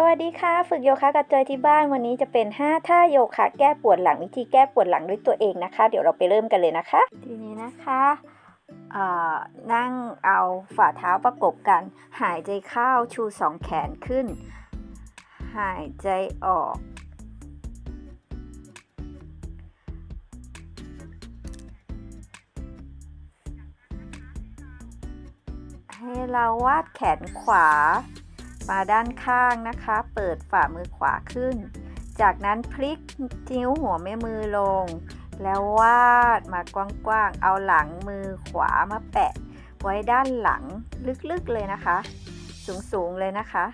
สวัสดีค่ะ ฝึกโยคะกับจอยที่บ้านวันนี้จะเป็น 5 ท่าโยคะแก้ปวดหลังวิธีแก้ปวดหลังด้วยตัวเองนะคะ เดี๋ยวเราไปเริ่มกันเลยนะคะ ทีนี้นะคะเอ่อนั่งเอาฝ่าเท้าประกบกัน หายใจเข้าชูสองแขนขึ้น หายใจออก ให้เราวาดแขนขวา มาด้านข้างนะคะ เปิดฝ่ามือขวาขึ้น จากนั้นพลิกนิ้วหัวแม่มือลง แล้ววาดมากว้างๆ เอาหลังมือขวามาแปะ ไว้ด้านหลังลึกๆเลยนะคะ สูงๆเลยนะคะ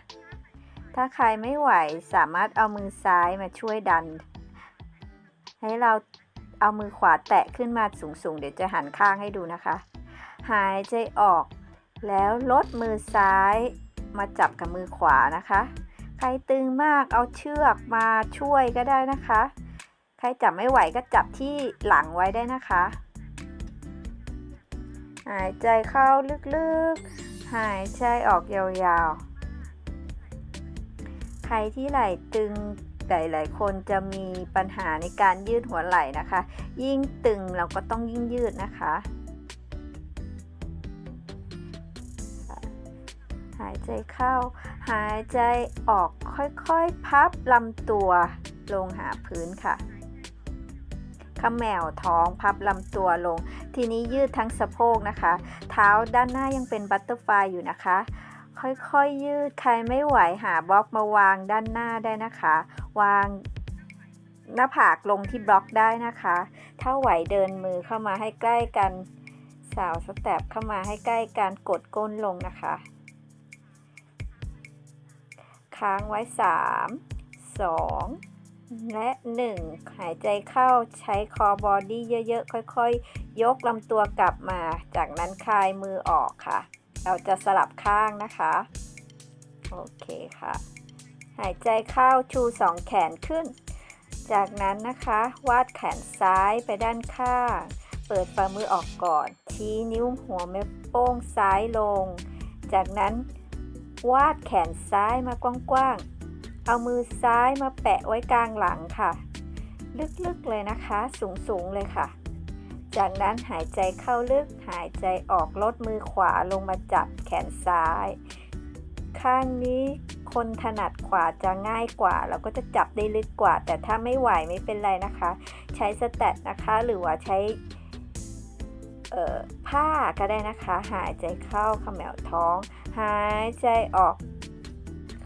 ถ้าใครไม่ไหวสามารถเอามือซ้ายมาช่วยดัน ให้เราเอามือขวาแตะขึ้นมาสูงๆ เดี๋ยวจะหันข้างให้ดูนะคะ หายใจออกแล้วลดมือซ้าย มาจับกับมือขวานะคะ ใครตึงมากเอาเชือกมาช่วยก็ได้นะคะ ใครจับไม่ไหวก็จับที่หลังไว้ได้นะคะ หายใจเข้าลึกๆ หายใจออกยาวๆ ใครที่ไหล่ตึงหลายๆคนจะมีปัญหาในการยืดหัวไหล่นะคะ ยิ่งตึงเราก็ต้องยิ่งยืดนะคะายใจเข้า หายใจออกค่อยๆ พับลำตัวลงหาพื้นค่ะขมแมวท้องพับลำตัวลง ทีนี้ยืดทั้งสะโพกนะคะ เท้าด้านหน้ายังเป็นบัตเตอร์ฟลายอยู่นะคะ ค่อยๆยยืด ใครไม่ไหวหาบล็อกมาวางด้านหน้าได้นะคะ วางหน้าผากลงที่บล็อกได้นะคะ ถ้าไหวเดินมือเข้ามาให้ใกล้กัน สาวสเต็ปเข้ามาให้ใกล้กันกดก้นลงนะคะ ค้างไว้ 3 2 และ 1 หายใจเข้าใช้คอบอดี้เยอะ ๆ ค่อย ๆ ยกลำตัวกลับมา จากนั้นคลายมือออกค่ะ เราจะสลับข้างนะคะ โอเคค่ะ หายใจเข้าชู 2 แขนขึ้น จากนั้นนะคะ วาดแขนซ้ายไปด้านข้าง เปิดฝ่ามือออกก่อน ชี้นิ้วหัวแม่โป้งซ้ายลง จากนั้น วาดแขนซ้ายมากว้างๆ เอามือซ้ายมาแปะไว้กลางหลังค่ะ ลึกๆเลยนะคะ สูงๆเลยค่ะ จากนั้นหายใจเข้าลึก หายใจออกลดมือขวาลงมาจับแขนซ้าย ข้างนี้คนถนัดขวาจะง่ายกว่า เราก็จะจับได้ลึกกว่า แต่ถ้าไม่ไหวไม่เป็นไรนะคะ ใช้สแตทนะคะ หรือว่าใช้ ผ้าก็ได้นะคะ หายใจเข้าขมวท้อง หายใจออก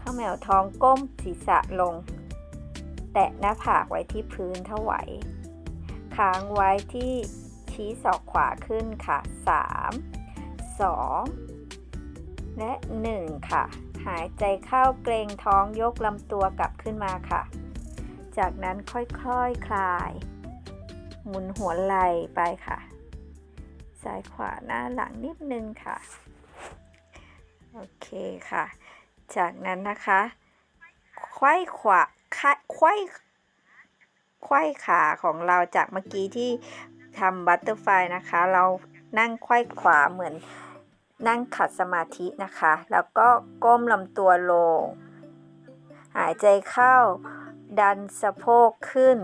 ขมวท้องก้มศีรษะลง แตะหน้าผากไว้ที่พื้นเท่าไหวค้างไว้ที่ชี้ศอกขวาขึ้นค่ะ 3 2 และ 1 ค่ะ หายใจเข้าเกรงท้องยกลำตัวกลับขึ้นมาค่ะ จากนั้นค่อยๆคคลาย หมุนหัวไหล่ไปค่ะ ซ้ายขวาหน้าหลังนิดนึงค่ะ โอเคค่ะ จากนั้นนะคะไขว้ขวาไขว้ไขว้ขาของเราจากเมื่อกี้ที่ทำบัตเตอร์ไฟนะคะ เรานั่งไขว้ขวาเหมือนนั่งขัดสมาธินะคะ แล้วก็ก้มลำตัวลง หายใจเข้า ดันสะโพกขึ้น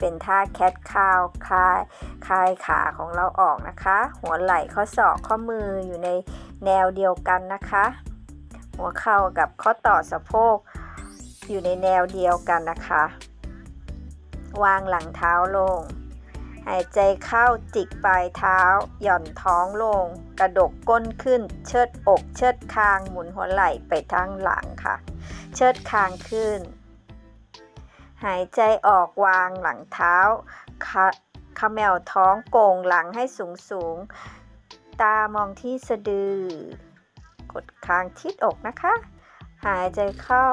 เป็นท่าแคทคาวคลายคลายขาของเราออกนะคะ หัวไหล่ข้อศอกข้อมืออยู่ในแนวเดียวกันนะคะ หัวเข่ากับข้อต่อสะโพกอยู่ในแนวเดียวกันนะคะ วางหลังเท้าลง หายใจเข้าจิกปลายเท้า หย่อนท้องลง กระดกก้นขึ้น เชิดอก เชิดคาง หมุนหัวไหล่ไปทางหลังค่ะ เชิดคางขึ้น หายใจออกวางหลังเท้าขมแมวท้องโก่งหลังให้สูงสูง ตามองที่สะดือ กดคางทิดอกนะคะ หายใจเข้า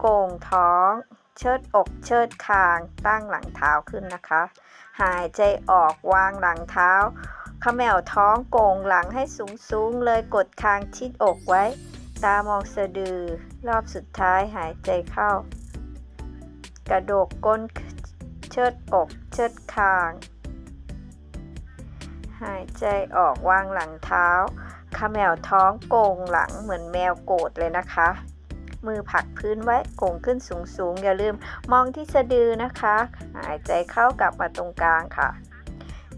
โก่งท้อง เชิดอกเชิดคางตั้งหลังเท้าขึ้นนะคะ หายใจออกวางหลังเท้าขมแมวท้องโก่งหลังให้สูงสูงเลยกดคางชิดอกไว้ ตามองสะดือ รอบสุดท้ายหายใจเข้า กระโดกก้นเชิดอกเชิดคางหายใจออกวางหลังเท้าขมแมวท้องโก่งหลังเหมือนแมวโกรธเลยนะคะ มือผลักพื้นไว้โก่งขึ้นสูงๆ อย่าลืมมองที่สะดือนะคะ หายใจเข้ากลับมาตรงกลางค่ะ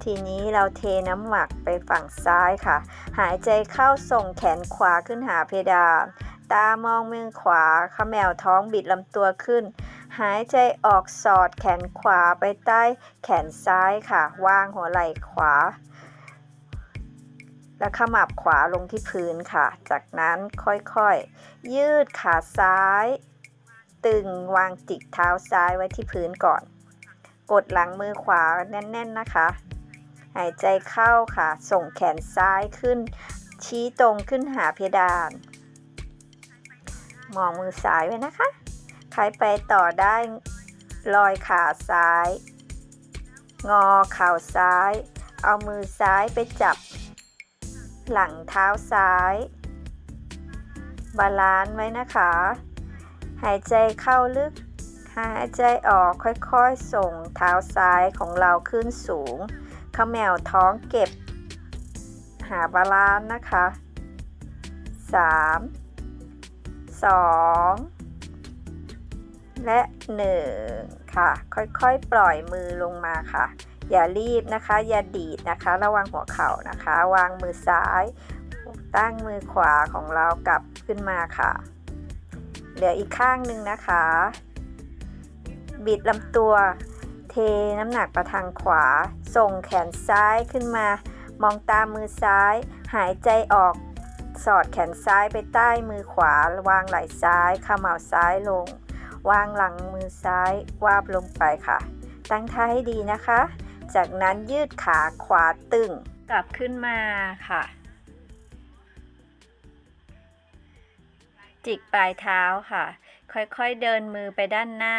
ทีนี้เราเทน้ำหมักไปฝั่งซ้ายค่ะ หายใจเข้าส่งแขนขวาขึ้นหาเพดาน ตามองมือขวาขมแมวท้องบิดลำตัวขึ้น หายใจออกสอดแขนขวาไปใต้แขนซ้ายค่ะ วางหัวไหล่ขวา และขมับขวาลงที่พื้นค่ะ จากนั้นค่อยๆ ยืดขาซ้าย ตึงวางจิกเท้าซ้ายไว้ที่พื้นก่อนกดหลังมือขวาแน่น ๆ นะคะ หายใจเข้าค่ะ ส่งแขนซ้ายขึ้น ชี้ตรงขึ้นหาเพดาน มองมือซ้ายไว้นะคะใครไปต่อได้ลอยขาซ้าย งอเข่าซ้าย เอามือซ้ายไปจับ หลังเท้าซ้าย บาลานซ์ไว้นะคะ หายใจเข้าลึก หายใจออกค่อยๆ ส่งเท้าซ้ายของเราขึ้นสูง ขมแมวท้องเก็บ หาบาลานนะคะ 3 2 และ 1 ค่ะ ค่อยๆ ปล่อยมือลงมาค่ะ อย่ารีบนะคะ อย่าดีดนะคะ ระวังหัวเข่านะคะ วางมือซ้าย ตั้งมือขวาของเรากลับขึ้นมาค่ะ เหลืออีกข้างหนึ่งนะคะ บิดลำตัว เทน้ำหนักไปทางขวา ส่งแขนซ้ายขึ้นมา มองตามมือซ้าย หายใจออก สอดแขนซ้ายไปใต้มือขวา วางไหล่ซ้ายขมเหลาซ้ายลง วางหลังมือซ้ายวาบลงไปค่ะ ตั้งท่าให้ดีนะคะ จากนั้นยืดขาขวาตึง กลับขึ้นมาค่ะ จิกปลายเท้าค่ะ ค่อยๆเดินมือไปด้านหน้า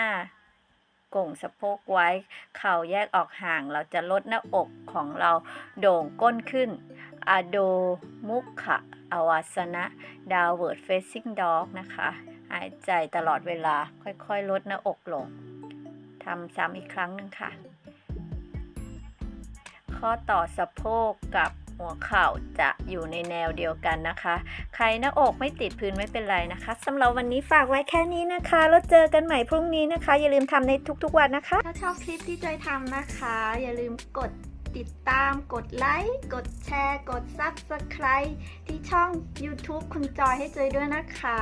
ก่งสะโพกไว้ เข่าแยกออกห่างเราจะลดหน้าอกของเราโด่งก้นขึ้นอโดมุขะอวาสนะ downward facing dog นะคะหายใจตลอดเวลาค่อยๆ ลดหน้าอกลงทำซ้ำอีกครั้งหนึ่งค่ะ ข้อต่อสะโพกกับ หัวเข่าจะอยู่ในแนวเดียวกันนะคะ ใครหน้าอกไม่ติดพื้นไม่เป็นไรนะคะสำหรับวันนี้ฝากไว้แค่นี้นะคะ แล้วเจอกันใหม่พรุ่งนี้นะคะ อย่าลืมทำในทุกๆวันนะคะ ถ้าชอบคลิปที่จอยทำนะคะ อย่าลืมกดติดตามกดไลค์ กดแชร์ กด Subscribe ที่ช่อง YouTube คุณจอยให้จอยด้วยนะคะ